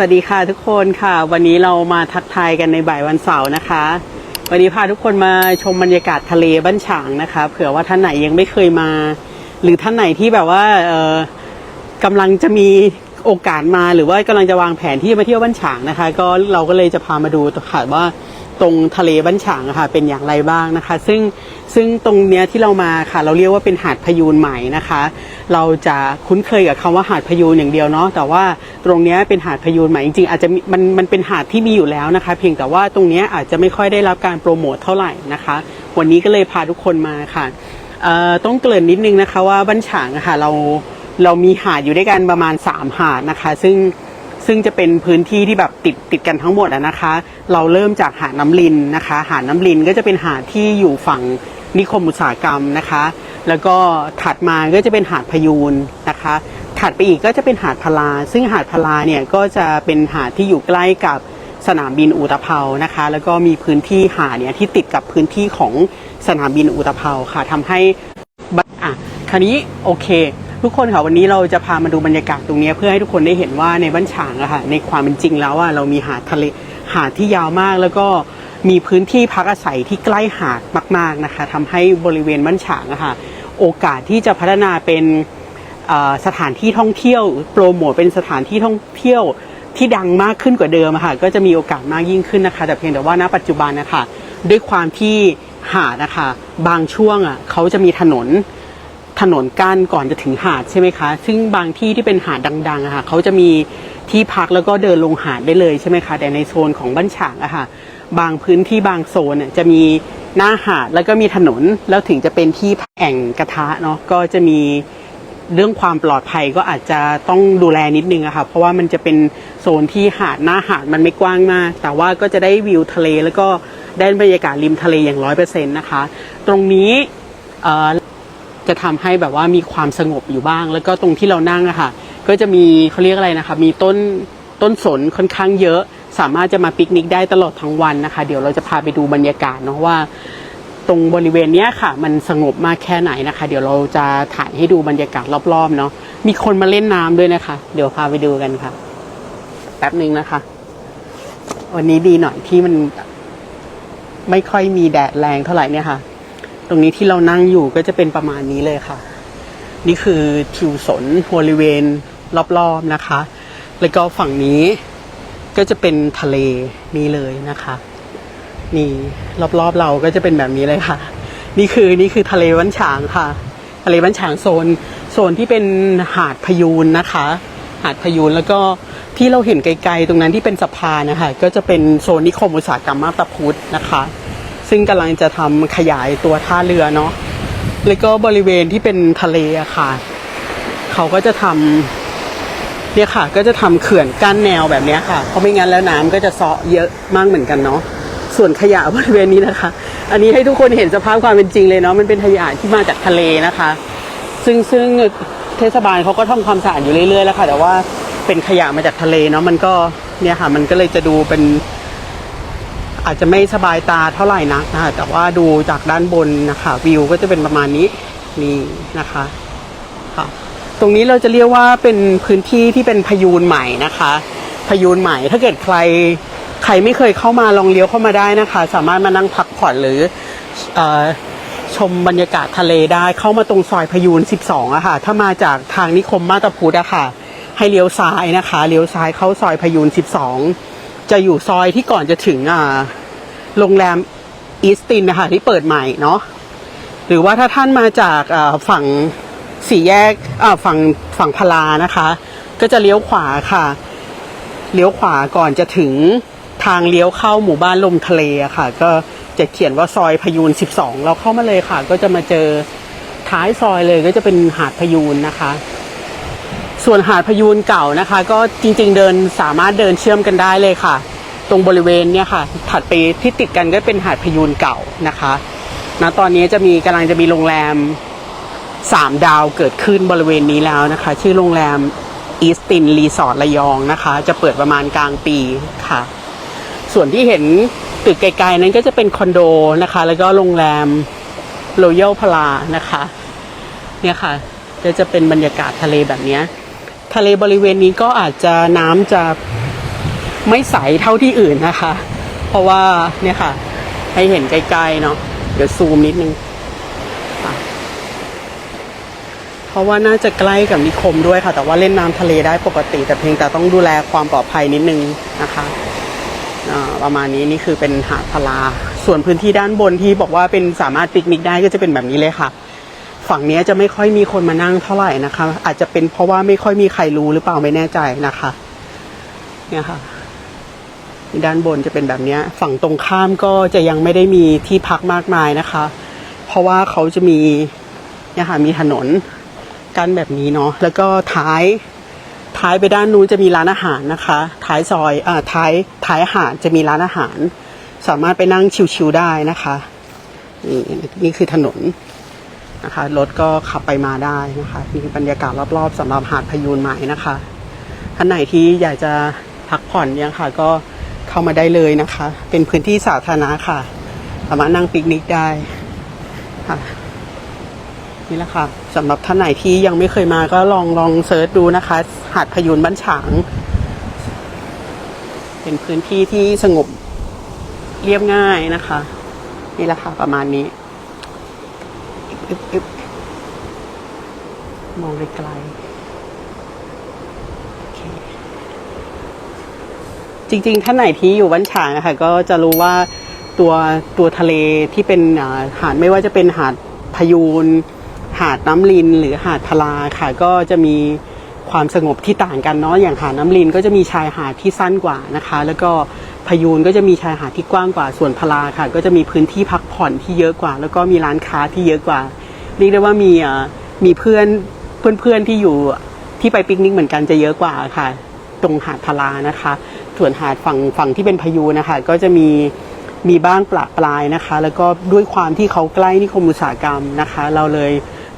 วัสดีค่ะทุกคนค่ะ วันนี้เรามาทักทายกันในบ่ายวันเสาร์นะคะ วันนี้พาทุกคนมาชมบรรยากาศทะเลบ้านฉางนะคะ เผื่อว่าท่านไหนยังไม่เคยมา หรือท่านไหนที่แบบว่าเออกำลังจะมีโอกาสมาหรือว่ากำลังจะวางแผนที่จะมาเที่ยวบ้านฉางนะคะ ก็เราก็เลยจะพามาดูค่ะว่า ตรงทะเลบ้านฉางค่ะเป็นอย่างไรบ้างนะคะ ซึ่งซึ่งตรงเนี้ยที่เรามาค่ะ เราเรียกว่าเป็นหาดพยูนใหม่นะคะ เราจะคุ้นเคยกับคำว่าหาดพยูนอย่างเดียวเนาะแต่ว่าตรงเนี้ยเป็นหาดพยูนใหม่จริงๆอาจจะมันมันเป็นหาดที่มีอยู่แล้วนะคะ เพียงแต่ว่าตรงเนี้ยอาจจะไม่ค่อยได้รับการโปรโมทเท่าไหร่นะคะ วันนี้ก็เลยพาทุกคนมาค่ะต้องเกริ่นนิดนึงนะคะว่าบ้านฉางค่ะเราเรามีหาดอยู่ด้วยกันประมาณ 3 หาดนะคะ ซึ่ง ซึ่งจะเป็นพื้นที่ที่แบบติดติดกันทั้งหมดอะนะคะ เราเริ่มจากหาดน้ำลินนะคะ หาดน้ำลินก็จะเป็นหาดที่อยู่ฝั่งนิคมอุตสาหกรรมนะคะ แล้วก็ถัดมาก็จะเป็นหาดพยูนนะคะ ถัดไปอีกก็จะเป็นหาดพลา ซึ่งหาดพลาเนี่ยก็จะเป็นหาดที่อยู่ใกล้กับสนามบินอุตภเปานะคะ แล้วก็มีพื้นที่หาดเนี่ยที่ติดกับพื้นที่ของสนามบินอุตภเปาค่ะทำให้อะคราวนี้โอเค ทุกคนค่ะวันนี้เราจะพามาดูบรรยากาศตรงนี้เพื่อให้ทุกคนได้เห็นว่าในบ้านฉางอะค่ะในความเป็นจริงแล้วอะเรามีหาดทะเลหาดที่ยาวมากแล้วก็มีพื้นที่พักอาศัยที่ใกล้หาดมาก ๆนะคะทำให้บริเวณบ้านฉางอะค่ะโอกาสที่จะพัฒนาเป็นสถานที่ท่องเที่ยวโปรโมทเป็นสถานที่ท่องเที่ยวที่ดังมากขึ้นกว่าเดิมค่ะก็จะมีโอกาสมากยิ่งขึ้นนะคะ แต่เพียงแต่ว่าณปัจจุบันนะคะด้วยความที่หาดนะคะบางช่วงอะเขาจะมีถนน ถนนกั้นก่อนจะถึงหาดใช่ไหมคะ ซึ่งบางที่ที่เป็นหาดดังๆอะค่ะเขาจะมีที่พักแล้วก็เดินลงหาดได้เลยใช่ไหมคะ แต่ในโซนของบ้านฉางอะค่ะ บางพื้นที่บางโซนจะมีหน้าหาดแล้วก็มีถนนแล้วถึงจะเป็นที่แอ่งกระทะเนาะก็จะมีเรื่องความปลอดภัยก็อาจจะต้องดูแลนิดนึงอะค่ะ เพราะว่ามันจะเป็นโซนที่หาดหน้าหาดมันไม่กว้างมาก แต่ว่าก็จะได้วิวทะเลแล้วก็ได้บรรยากาศริมทะเลอย่างร้อยเปอร์เซ็นต์นะคะ ตรงนี้เอ่อ จะทำให้แบบว่ามีความสงบอยู่บ้าง แล้วก็ตรงที่เรานั่งอะค่ะ ก็จะมีเขาเรียกอะไรนะคะ มีต้นต้นสนค่อนข้างเยอะ สามารถจะมาปิกนิกได้ตลอดทั้งวันนะคะ เดี๋ยวเราจะพาไปดูบรรยากาศเนาะว่า ตรงบริเวณเนี้ยค่ะ มันสงบมากแค่ไหนนะคะ เดี๋ยวเราจะถ่ายให้ดูบรรยากาศรอบๆเนาะมีคนมาเล่นน้ำด้วยนะคะ เดี๋ยวพาไปดูกันค่ะ แป๊บหนึ่งนะคะ วันนี้ดีหน่อยที่มันไม่ค่อยมีแดดแรงเท่าไหร่เนี่ยค่ะ ตรงนี้ที่เรานั่งอยู่ก็จะเป็นประมาณนี้เลยค่ะ นี่คือทิวสนบริเวณรอบๆนะคะ แล้วก็ฝั่งนี้ก็จะเป็นทะเลนี้เลยนะคะ นี่รอบๆเราก็จะเป็นแบบนี้เลยค่ะ นี่คือนี่คือทะเลบ้านฉางค่ะ ทะเลบ้านฉางโซนโซนที่เป็นหาดพยูนนะคะ หาดพยูนแล้วก็ที่เราเห็นไกลๆตรงนั้นที่เป็นสะพานนะคะก็จะเป็นโซนนิคมอุตสาหกรรมมาบตาพุธนะคะ ซึ่งกำลังจะทำขยายตัวท่าเรือเนาะแล้วก็บริเวณที่เป็นทะเลอะค่ะ เขาก็จะทำเนี่ยค่ะ ก็จะทำเขื่อนกั้นแนวแบบนี้ค่ะ เพราะไม่งั้นแล้วน้ำก็จะเซาะเยอะมากเหมือนกันเนาะส่วนขยะบริเวณนี้นะคะ อันนี้ให้ทุกคนเห็นสภาพความเป็นจริงเลยเนาะมันเป็นขยะที่มาจากทะเลนะคะ ซึ่งซึ่งเทศบาลเขาก็ทำความสะอาดอยู่เรื่อยๆแล้วค่ะ แต่ว่าเป็นขยะมาจากทะเลเนาะมันก็เนี่ยค่ะ มันก็เลยจะดูเป็น อาจจะไม่สบายตาเท่าไหร่นักนะคะแต่ว่าดูจากด้านบนนะคะวิวก็จะเป็นประมาณนี้นี่นะคะค่ะตรงนี้เราจะเรียกว่าเป็นพื้นที่ที่เป็นพยูนใหม่นะคะ พยูนใหม่ถ้าเกิดใครใครไม่เคยเข้ามาลองเลี้ยวเข้ามาได้นะคะ สามารถมานั่งพักผ่อนหรือออชมบรรยากาศทะเลได้เข้ามาตรงซอยพยูน 12อะค่ะ ถ้ามาจากทางนิคมมาตาพุธอะค่ะ ให้เลี้ยวซ้ายนะคะ เลี้ยวซ้ายเข้าซอยพยูน 12 จะอยู่ซอยที่ก่อนจะถึงอ่าโรงแรมอีสตินนะคะที่เปิดใหม่เนาะหรือว่าถ้าท่านมาจากอ่าฝั่งสี่แยกอ่าฝั่งฝั่งพลานะคะ ก็จะเลี้ยวขวาค่ะ เลี้ยวขวาก่อนจะถึงทางเลี้ยวเข้าหมู่บ้านลมทะเลค่ะ ก็จะเขียนว่าซอยพยูน 12 เราเข้ามาเลยค่ะ ก็จะมาเจอท้ายซอยเลยก็จะเป็นหาดพยูนนะคะ ส่วนหาดพยูนเก่านะคะ ก็จริง ๆ เดินสามารถเดินเชื่อมกันได้เลยค่ะ ตรงบริเวณเนี่ยค่ะ ถัดไปที่ติดกันก็เป็นหาดพยูนเก่านะคะณตอนนี้จะมีกำลังจะมีโรงแรมสามดาวเกิดขึ้นบริเวณนี้แล้วนะคะ ชื่อโรงแรมอีสตินรีสอร์ทระยองนะคะ จะเปิดประมาณกลางปีค่ะ ส่วนที่เห็นตึกไกลๆนั้นก็จะเป็นคอนโดนะคะ แล้วก็โรงแรมโรยัลพลานะคะ เนี่ยค่ะก็จะเป็นบรรยากาศทะเลแบบเนี้ย ทะเลบริเวณนี้ก็อาจจะน้ำจะไม่ใสเท่าที่อื่นนะคะ เพราะว่าเนี่ยค่ะ ให้เห็นใกล้ๆเนาะเดี๋ยวซูมนิดนึงเพราะว่าน่าจะใกล้กับนิคมด้วยค่ะ แต่ว่าเล่นน้ำทะเลได้ปกติ แต่เพียงแต่ต้องดูแลความปลอดภัยนิดนึงนะคะประมาณนี้นี่คือเป็นหาดพลา ส่วนพื้นที่ด้านบนที่บอกว่าเป็นสามารถปิกนิกได้ก็จะเป็นแบบนี้เลยค่ะ ฝั่งนี้จะไม่ค่อยมีคนมานั่งเท่าไหร่นะคะ อาจจะเป็นเพราะว่าไม่ค่อยมีใครรู้หรือเปล่าไม่แน่ใจนะคะ เนี่ยค่ะด้านบนจะเป็นแบบนี้ฝั่งตรงข้ามก็จะยังไม่ได้มีที่พักมากมายนะคะ เพราะว่าเขาจะมีเนี่ยค่ะมีถนนกั้นแบบนี้เนาะแล้วก็ท้ายท้ายไปด้านนู้นจะมีร้านอาหารนะคะ ท้ายซอยอ่าท้ายท้ายหาดจะมีร้านอาหาร สามารถไปนั่งชิวๆได้นะคะนี่นี่คือถนน นะคะรถก็ขับไปมาได้นะคะมีบรรยากาศรอบๆสำหรับหาดพยูนใหม่นะคะท่านไหนที่อยากจะพักผ่อนเนี่ยค่ะ ก็เข้ามาได้เลยนะคะ เป็นพื้นที่สาธารณะค่ะสามารถนั่งปิกนิกได้ค่ะนี่แหละค่ะสำหรับท่านไหนที่ยังไม่เคยมาก็ลองลองเซิร์ชดูนะคะ หาดพยูนบ้านฉาง เป็นพื้นที่ที่สงบเรียบง่ายนะคะ นี่แหละค่ะประมาณนี้ อึบอึบมองไกลๆโอเคจริงๆ ท่านไหนที่อยู่บ้านฉางอะคะก็จะรู้ว่าตัวตัวทะเลที่เป็นหาดไม่ว่าจะเป็นหาดพยูน หาดน้ำลินหรือหาดพลาค่ะ ก็จะมีความสงบที่ต่างกันเนาะอย่างหาดน้ำลินก็จะมีชายหาดที่สั้นกว่านะคะ แล้วก็พยูนก็จะมีชายหาดที่กว้างกว่าส่วนพลาค่ะ ก็จะมีพื้นที่พักผ่อนที่เยอะกว่า แล้วก็มีร้านค้าที่เยอะกว่า เรียกได้ว่ามีมีเพื่อนเพื่อนเพื่อนๆที่อยู่ที่ไปปิกนิกเหมือนกันจะเยอะกว่าค่ะ ตรงหาดพลานะคะ ส่วนหาดฝั่งฝั่งที่เป็นพายุนะคะ ก็จะมีมีบ้างปลาปลายนะคะ แล้วก็ด้วยความที่เขาใกล้นิคมอุตสาหกรรมนะคะ เราเลย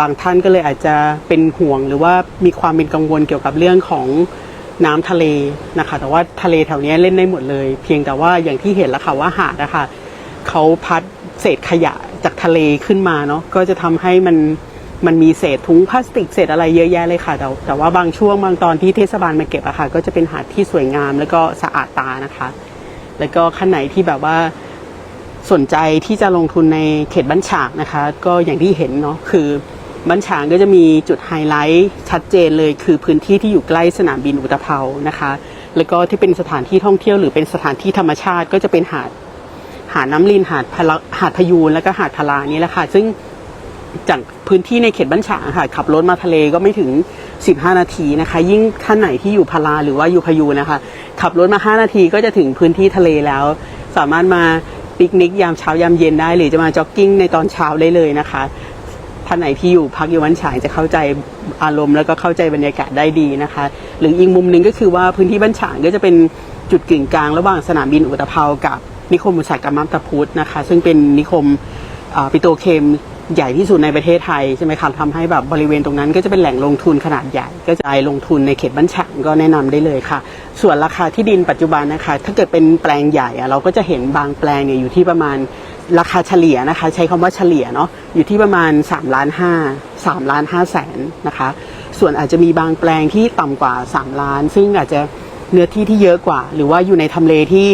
บางท่านก็เลยอาจจะเป็นห่วงหรือว่ามีความเป็นกังวลเกี่ยวกับเรื่องของน้ำทะเลนะคะ แต่ว่าทะเลแถวนี้เล่นได้หมดเลย เพียงแต่ว่าอย่างที่เห็นแล้วค่ะว่าหาดนะคะ เขาพัดเศษขยะจากทะเลขึ้นมาเนาะก็จะทำให้มันมันมีเศษถุงพลาสติกเศษอะไรเยอะแยะเลยค่ะ แต่แต่ว่าบางช่วงบางตอนที่เทศบาลมาเก็บอะค่ะ ก็จะเป็นหาดที่สวยงามแล้วก็สะอาดตานะคะ แล้วก็ขั้นไหนที่แบบว่าสนใจที่จะลงทุนในเขตบ้านฉางนะคะ ก็อย่างที่เห็นเนาะคือบ้านฉางก็จะมีจุดไฮไลท์ชัดเจนเลยคือพื้นที่ที่อยู่ใกล้สนามบินอุตภเปานะคะ แล้วก็ที่เป็นสถานที่ท่องเที่ยวหรือเป็นสถานที่ธรรมชาติก็จะเป็นหาดาดน้ำลินหาดพลหาดพยูนแล้วก็หาดพลานี่แหละค่ะ ซึ่งจากพื้นที่ในเขตบ้านฉางค่ะ ขับรถมาทะเลก็ไม่ถึง 15 นาทีนะคะ ยิ่งท่านไหนที่อยู่พลาหรือว่าอยู่พยูนนะคะ ขับรถมา 5 นาทีก็จะถึงพื้นที่ทะเลแล้ว สามารถมาปิกนิกยามเช้ายามเย็นได้ หรือจะมาจ็อกกิ้งในตอนเช้าได้เลยนะคะท่านไหนที่อยู่พักอยู่บ้านฉางจะเข้าใจอารมณ์แล้วก็เข้าใจบรรยากาศได้ดีนะคะ หรืออีกมุมหนึ่งก็คือว่าพื้นที่บ้านฉางก็จะเป็นจุดกึ่งกลางระหว่างสนามบินอุตภเปากับ นิคมอุตสาหกรรมมัมตาพุธนะคะ ซึ่งเป็นนิคมปิโตรเคมใหญ่ที่สุดในประเทศไทยใช่ไหมคะทำให้แบบบริเวณตรงนั้นก็จะเป็นแหล่งลงทุนขนาดใหญ่ ก็จะไปลงทุนในเขตบ้านฉางก็แนะนำได้เลยค่ะ ส่วนราคาที่ดินปัจจุบันนะคะ ถ้าเกิดเป็นแปลงใหญ่อะเราก็จะเห็นบางแปลงเนี่ยอยู่ที่ประมาณราคาเฉลี่ยนะคะ ใช้คำว่าเฉลี่ยเนาะอยู่ที่ประมาณ3ล้าน5 3ล้าน5แสนนะคะ ส่วนอาจจะมีบางแปลงที่ต่ำกว่า 3 ล้าน ซึ่งอาจจะเนื้อที่ที่เยอะกว่า หรือว่าอยู่ในทำเลที่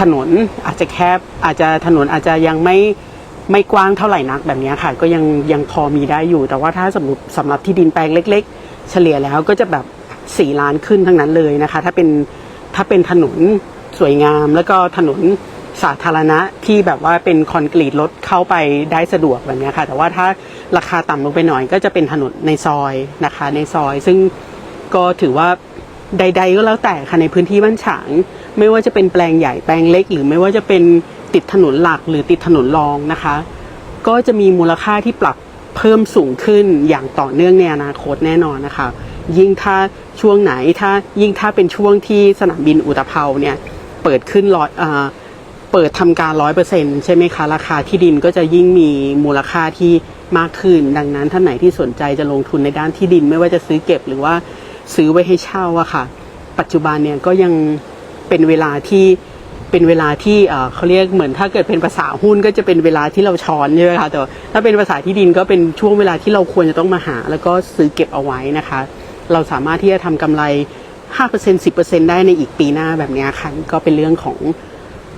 ถนนอาจจะแคบอาจจะถนนอาจจะยังไม่ไม่กว้างเท่าไหร่นักแบบนี้ค่ะ ก็ยังยังพอมีได้อยู่ แต่ว่าถ้าสมมติสำหรับที่ดินแปลงเล็ก ๆ เฉลี่ยแล้วก็จะแบบ4ล้านขึ้นทั้งนั้นเลยนะคะ ถ้าเป็นถ้าเป็นถนนสวยงาม แล้วก็ถนนสาธารณะที่แบบว่าเป็นคอนกรีตรถเข้าไปได้สะดวกแบบนี้ค่ะ แต่ว่าถ้าราคาต่ำลงไปหน่อย ก็จะเป็นถนนในซอยนะคะ ในซอย ซึ่งก็ถือว่าใด ๆ ก็แล้วแต่ค่ะในพื้นที่บ้านฉาง ไม่ว่าจะเป็นแปลงใหญ่แปลงเล็ก หรือไม่ว่าจะเป็นติดถนนหลักหรือติดถนนรองนะคะ ก็จะมีมูลค่าที่ปรับเพิ่มสูงขึ้นอย่างต่อเนื่องในอนาคตแน่นอนนะคะ ยิ่งถ้าช่วงไหนถ้ายิ่งถ้าเป็นช่วงที่สนามบินอุตภเปาเนี่ยเปิดขึ้นร้อยเปิดทำการร้อยเปอร์เซ็นใช่ไหมคะ ราคาที่ดินก็จะยิ่งมีมูลค่าที่มากขึ้น ดังนั้นท่านไหนที่สนใจจะลงทุนในด้านที่ดิน ไม่ว่าจะซื้อเก็บหรือว่าซื้อไว้ให้เช่าอะค่ะ ปัจจุบันเนี่ยก็ยัง เป็นเวลาที่เป็นเวลาที่เขาเรียกเหมือนถ้าเกิดเป็นภาษาหุ้นก็จะเป็นเวลาที่เราช้อนใช่ไหมคะแต่ถ้าเป็นภาษาที่ดินก็เป็นช่วงเวลาที่เราควรจะต้องมาหา แล้วก็ซื้อเก็บเอาไว้นะคะ เราสามารถที่จะทำกำไร 5% 10%ได้ในอีกปีหน้าแบบนี้ค่ะก็เป็นเรื่องของ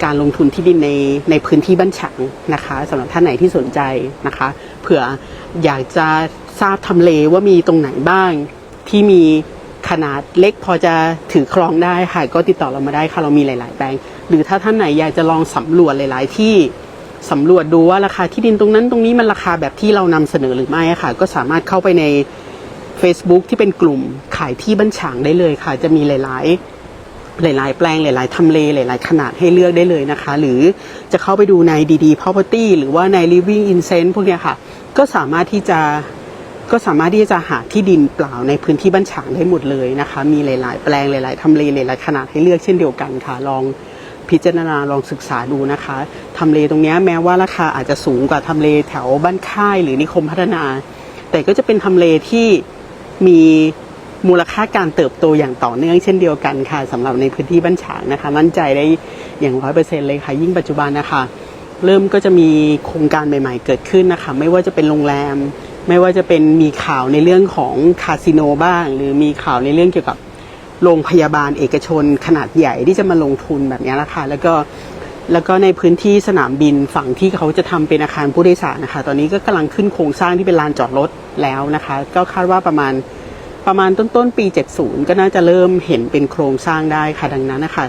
การลงทุนที่ดินในในพื้นที่บ้านฉางนะคะสำหรับท่านไหนที่สนใจนะคะเผื่ออยากจะทราบทำเลว่ามีตรงไหนบ้างที่มี ขนาดเล็กพอจะถือครองได้ค่ะก็ติดต่อเรามาได้ค่ะเรามีหลาย ๆ แปลง หรือถ้าท่านไหนอยากจะลองสำรวจหลาย ๆ ที่สำรวจดูว่าราคาที่ดินตรงนั้นตรงนี้มันราคาแบบที่เรานำเสนอหรือไม่ค่ะ ก็สามารถเข้าไปใน Facebook ที่เป็นกลุ่มขายที่บ้านฉางได้เลยค่ะ จะมีหลาย ๆ หลาย ๆ แปลงหลาย ๆ ทำเลหลาย ๆ ขนาดให้เลือกได้เลยนะคะ หรือจะเข้าไปดูในดีๆ property หรือว่าใน living in sense พวกนี้ค่ะ ก็สามารถที่จะ ก็สามารถที่จะหาที่ดินเปล่าในพื้นที่บ้านฉางได้หมดเลยนะคะ มีหลาย ๆ แปลงหลาย ๆทำเลหลาย ๆ ขนาดให้เลือกเช่นเดียวกันค่ะ ลองพิจารณาลองศึกษาดูนะคะทำเลตรงนี้แม้ว่าราคาอาจจะสูงกว่าทำเลแถวบ้านค่ายหรือนิคมพัฒนา แต่ก็จะเป็นทำเลที่มีมูลค่าการเติบโตอย่างต่อเนื่องเช่นเดียวกันค่ะสำหรับในพื้นที่บ้านฉางนะคะ มั่นใจได้อย่างร้อยเปอร์เซ็นเลยค่ะ ยิ่งปัจจุบันนะคะ เริ่มก็จะมีโครงการใหม่ ๆ เกิดขึ้นนะคะ ไม่ว่าจะเป็นโรงแรม ไม่ว่าจะเป็นมีข่าวในเรื่องของคาสิโนบ้าง หรือมีข่าวในเรื่องเกี่ยวกับโรงพยาบาลเอกชนขนาดใหญ่ที่จะมาลงทุนแบบนี้แหละค่ะแล้วก็แล้วก็ในพื้นที่สนามบินฝั่งที่เขาจะทำเป็นอาคารผู้โดยสารนะคะ ตอนนี้ก็กำลังขึ้นโครงสร้างที่เป็นลานจอดรถแล้วนะคะ ก็คาดว่าประมาณประมาณต้นต้นๆปี 70 ก็น่าจะเริ่มเห็นเป็นโครงสร้างได้ค่ะดังนั้นนะคะ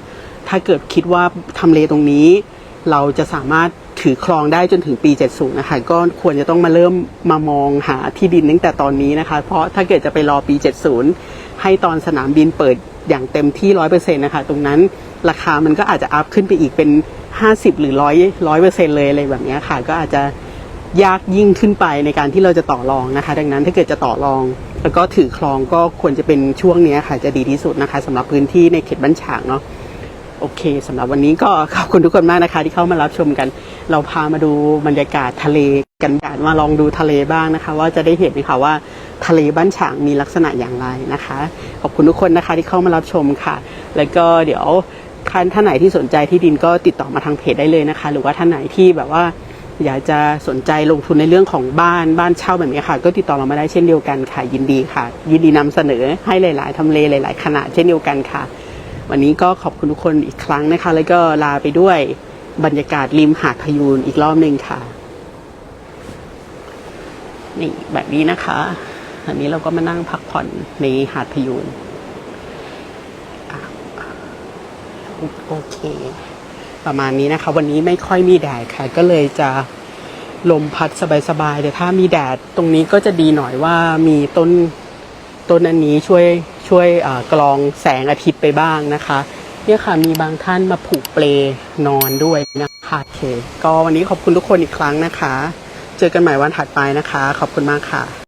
ถ้าเกิดคิดว่าทำเลตรงนี้ เราจะสามารถถือครองได้จนถึงปี 70 นะคะ ก็ควรจะต้องมาเริ่มมามองหาที่ดินตั้งแต่ตอนนี้นะคะ เพราะถ้าเกิดจะไปรอปี 70 ให้ตอนสนามบินเปิดอย่างเต็มที่100%นะคะ ตรงนั้นราคามันก็อาจจะอัพขึ้นไปอีกเป็น 50 หรือ100 100%เลยอะไรแบบนี้ค่ะ ก็อาจจะยากยิ่งขึ้นไปในการที่เราจะต่อรองนะคะ ดังนั้นถ้าเกิดจะต่อรอง แล้วก็ถือครองก็ควรจะเป็นช่วงนี้ค่ะจะดีที่สุดนะคะสำหรับพื้นที่ในเขตบ้านฉางเนาะ โอเคสำหรับวันนี้ก็ขอบคุณทุกคนมากนะคะ ที่เข้ามารับชมกัน เราพามาดูบรรยากาศทะเลกันกันมาลองดูทะเลบ้างนะคะ ว่าจะได้เห็นนะคะว่าทะเลบ้านฉางมีลักษณะอย่างไรนะคะ ขอบคุณทุกคนนะคะที่เข้ามารับชมค่ะ แล้วก็เดี๋ยวท่านท่านไหนที่สนใจที่ดินก็ติดต่อมาทางเพจได้เลยนะคะ หรือว่าท่านไหนที่แบบว่าอยากจะสนใจลงทุนในเรื่องของบ้านบ้านเช่าแบบนี้ค่ะ ก็ติดต่อเรามาได้เช่นเดียวกันค่ะ ยินดีค่ะ ยินดีนำเสนอให้หลาย ๆทำเลหลาย ๆ ขนาดเช่นเดียวกันค่ะ วันนี้ก็ขอบคุณทุกคนอีกครั้งนะคะ แล้วก็ลาไปด้วยบรรยากาศริมหาดพยูนอีกรอบหนึ่งค่ะ นี่แบบนี้นะคะ อันนี้เราก็มานั่งพักผ่อนในหาดพยูนโอเค ประมาณนี้นะคะ วันนี้ไม่ค่อยมีแดดค่ะ ก็เลยจะลมพัดสบายๆแต่ถ้ามีแดดตรงนี้ก็จะดีหน่อยว่ามีต้นต้นอันนี้ช่วย ช่วยกรองแสงอาทิตย์ไปบ้างนะคะเนี่ยค่ะมีบางท่านมาผูกเปลนอนด้วยนะคะโอเคก็วันนี้ขอบคุณทุกคนอีกครั้งนะคะ เจอกันใหม่วันถัดไปนะคะ ขอบคุณมากค่ะ